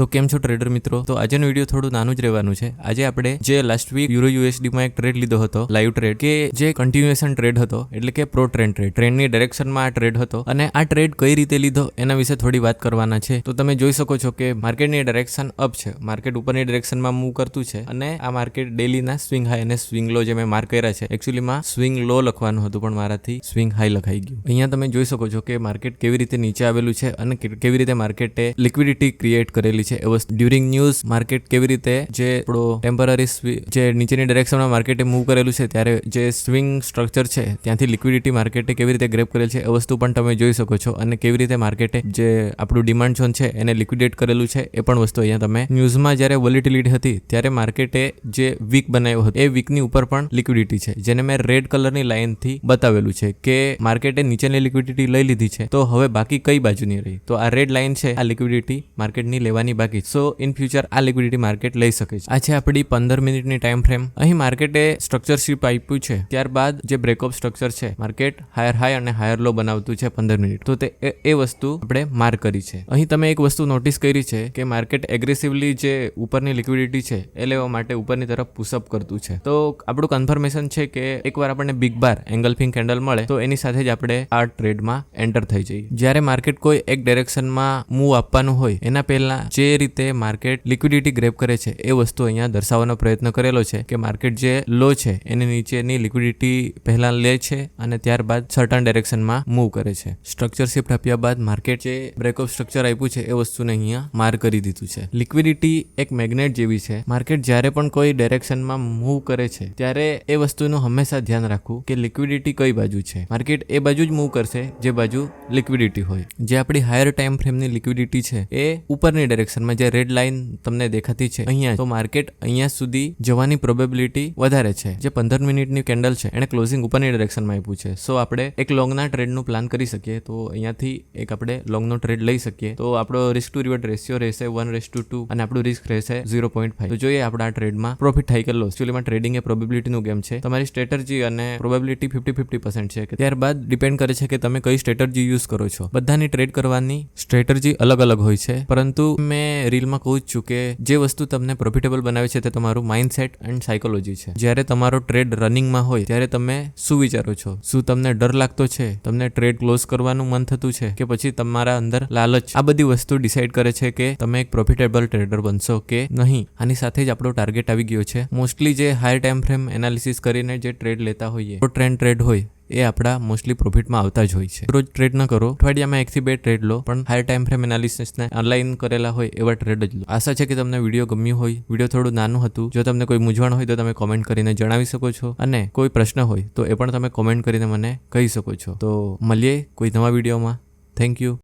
તો કેમ છો ટ્રેડર મિત્રો? તો આજનો વીડિયો થોડું નાનું જ રહેવાનું છે. આજે આપણે જે લાસ્ટ વીક યુરો યુએસડીમાં એક ટ્રેડ લીધો હતો લાઈવ ટ્રેડ કે જે કન્ટિન્યુએશન ટ્રેડ હતો, એટલે કે પ્રો ટ્રેન્ડ ટ્રેડ ટ્રેન્ડની ડાયરેક્શનમાં આ ટ્રેડ હતો. અને આ ટ્રેડ કઈ રીતે લીધો એના વિશે થોડી વાત કરવાના છે. તો તમે જોઈ શકો છો કે માર્કેટની ડાયરેક્શન અપ છે. માર્કેટ ઉપરની ડાયરેક્શનમાં મૂવ કરતું છે અને આ માર્કેટ ડેલીના સ્વિંગ હાઈ અને સ્વિંગ લો જે મેં માર્ક કર્યા છે એકચ્યુઅલીમાં સ્વિંગ લો લખવાનું હતું, પણ મારાથી સ્વિંગ હાઈ લખાઈ ગયું. અહીંયા તમે જોઈ શકો છો કે માર્કેટ કેવી રીતે નીચે આવેલું છે અને કેવી રીતે માર્કેટે લિક્વિડિટી ક્રિએટ કરેલી છે. એ ડ્યુરિંગ ન્યૂઝ માર્કેટ કેવી રીતે જે આપણો ટેમ્પરરી જે નીચેની ડિરેક્શનમાં માર્કેટે મૂવ કરેલું છે, ત્યારે જે સ્વિંગ સ્ટ્રક્ચર છે, ત્યાંથી લિક્વિડિટી માર્કેટે કેવી રીતે ગ્રેપ કરેલ છે, એ વસ્તુ પણ તમે જોઈ શકો છો. અને કેવી રીતે માર્કેટે જે આપણું ડિમાન્ડ ઝોન છે, એને લિક્વિડેટ કરેલું છે, એ પણ વસ્તુ અહીંયા તમે ન્યૂઝમાં જ્યારે વોલિટિલિટી હતી, ત્યારે માર્કેટે જે વીક બનાવ્યો હતો, એ વીકની ઉપર પણ લિક્વિડિટી છે, જેને મેં રેડ કલરની લાઇનથી બતાવેલું છે કે માર્કેટે નીચેની લિક્વિડિટી લઈ લીધી છે. તો હવે બાકી કઈ બાજુની રહી? તો આ રેડ લાઇન છે, આ લિક્વિડિટી માર્કેટની લેવાની બાકી. સો ઇન ફ્યુચર આ લિક્વિડિટી માર્કેટ લઈ શકે છે. આ છે આપણી પંદર મિનિટની ટાઈમ ફ્રેમ અહીં માર્કેટે સ્ટ્રક્ચરશીપ આપ્યું છે. ત્યારબાદ જે બ્રેકઅપ સ્ટ્રક્ચર છે માર્કેટ હાયર હાઈ અને હાયર લો બનાવતું છે પંદર મિનિટ. તો તે એ વસ્તુ આપણે માર્ક કરી છે. અહીં તમે એક વસ્તુ નોટિસ કરી છે કે માર્કેટ એગ્રેસિવલી જે ઉપરની લિક્વિડિટી છે, એ લેવા માટે ઉપરની તરફ પુશઅપ કરતું છે. તો આપણું કન્ફર્મેશન છે કે એકવાર આપણને બિગ બાર એંગલફિંગ કેન્ડલ મળે, તો એની સાથે જ આપણે આ ટ્રેડમાં એન્ટર થઈ જઈએ. જ્યારે માર્કેટ કોઈ એક ડિરેક્શનમાં મૂવ આપવાનું હોય, એના પહેલા જે રીતે માર્કેટ લિક્વિડિટી ગ્રેપ કરે છે, એ વસ્તુ અહીંયા દર્શાવવાનો પ્રયત્ન કરેલો છે કે માર્કેટ જે લો છે, એની નીચેની લિક્વિડિટી પહેલા લે છે અને ત્યારબાદ સર્ટન ડિરેક્શનમાં મૂવ કરે છે. સ્ટ્રક્ચર શિફ્ટ આપ્યા બાદ માર્કેટ જે બ્રેકઅપ સ્ટ્રક્ચર આપ્યું છે, એ વસ્તુને અહીંયા માર કરી દીધું છે. લિક્વિડિટી એક મેગ્નેટ જેવી છે. માર્કેટ જ્યારે પણ કોઈ ડિરેક્શનમાં મૂવ કરે છે, ત્યારે એ વસ્તુનું હંમેશા ધ્યાન રાખવું કે લિક્વિડિટી કઈ બાજુ છે. માર્કેટ એ બાજુ જ મૂવ કરશે, જે બાજુ લિક્વિડિટી હોય. જે આપણી હાયર ટાઈમ ફ્રેમની લિક્વિડિટી છે, એ ઉપરની ડાયરેક્શનમાં જે રેડ લાઇન તમને દેખાતી છે, અહીંયા તો માર્કેટ અહીંયા સુધી જવાની પ્રોબેબિલિટી વધારે છે. જે પંદર મિનિટની કેન્ડલ છે, એને ક્લોઝિંગ ઉપરની ડિરેક્શનમાં આપ્યું છે. સો આપણે એક લોંગના ટ્રેડનું પ્લાન કરી શકીએ. તો અહીંયાથી એક આપણે લોંગનો ટ્રેડ લઈ શકીએ. તો આપણો રિસ્ક ટુ રિવર્ટ રેશિયો રહેશે વન રેસ ટુ ટુ અને આપણું રિસ્ક રહેશે ઝીરો પોઈન્ટ ફાઈવ તો જોઈએ આપણા ટ્રેડમાં પ્રોફિટ થાય કે લોસ ટ્રેડિંગ એ પ્રોબેબિલિટીનું ગેમ છે. તમારી સ્ટ્રેટર્જી અને પ્રોબેબિલિટી ફિફ્ટી ફિફ્ટી પર્સન્ટ છે ત્યારબાદ ડિપેન્ડ કરે છે કે તમે કઈ સ્ટ્રેટર્જી યુઝ કરો છો. બધાની ટ્રેડ કરવાની સ્ટ્રેટર્જી અલગ અલગ હોય છે. પરંતુ મેં રીલમાં કહું જ છું કે જે વસ્તુ તમને પ્રોફિટેબલ બનાવે છે તે તમારું માઇન્ડસેટ એન્ડ સાયકોલોજી છે. જ્યારે તમારો ટ્રેડ રનિંગમાં હોય, ત્યારે તમે શું વિચારો છો? શું તમને ડર લાગતો છે? તમને ટ્રેડ ક્લોઝ કરવાનું મન થતું છે? કે પછી તમારા અંદર લાલચ? આ બધી વસ્તુ ડિસાઇડ કરે છે કે તમે એક પ્રોફિટેબલ ટ્રેડર બનશો કે નહીં. આની સાથે જ આપણો ટાર્ગેટ આવી ગયો છે. મોસ્ટલી જે હાયર ટાઈમ ફ્રેમ એનાલિસિસ કરીને જે ટ્રેડ લેતા હોઈએ તો ટ્રેન્ડ ટ્રેડ હોય એ આપણા મોસ્ટલી પ્રોફિટમાં આવતા જ હોય છે. રોજ ટ્રેડ ન કરો. અઠવાડિયામાં એકથી બે ટ્રેડ લો, પણ હાઈ ટાઈમ ફ્રેમ એનાલિસિસને ઓનલાઈન કરેલા હોય એવા ટ્રેડ જ લો. આશા છે કે તમને વીડિયો ગમ્યું હોય. વીડિયો થોડું નાનું હતું. જો તમને કોઈ મૂંઝવણ હોય તો તમે કોમેન્ટ કરીને જણાવી શકો છો. અને કોઈ પ્રશ્ન હોય તો એ પણ તમે કોમેન્ટ કરીને મને કહી શકો છો. તો મળીએ કોઈ નવા વિડીયોમાં થેન્ક યુ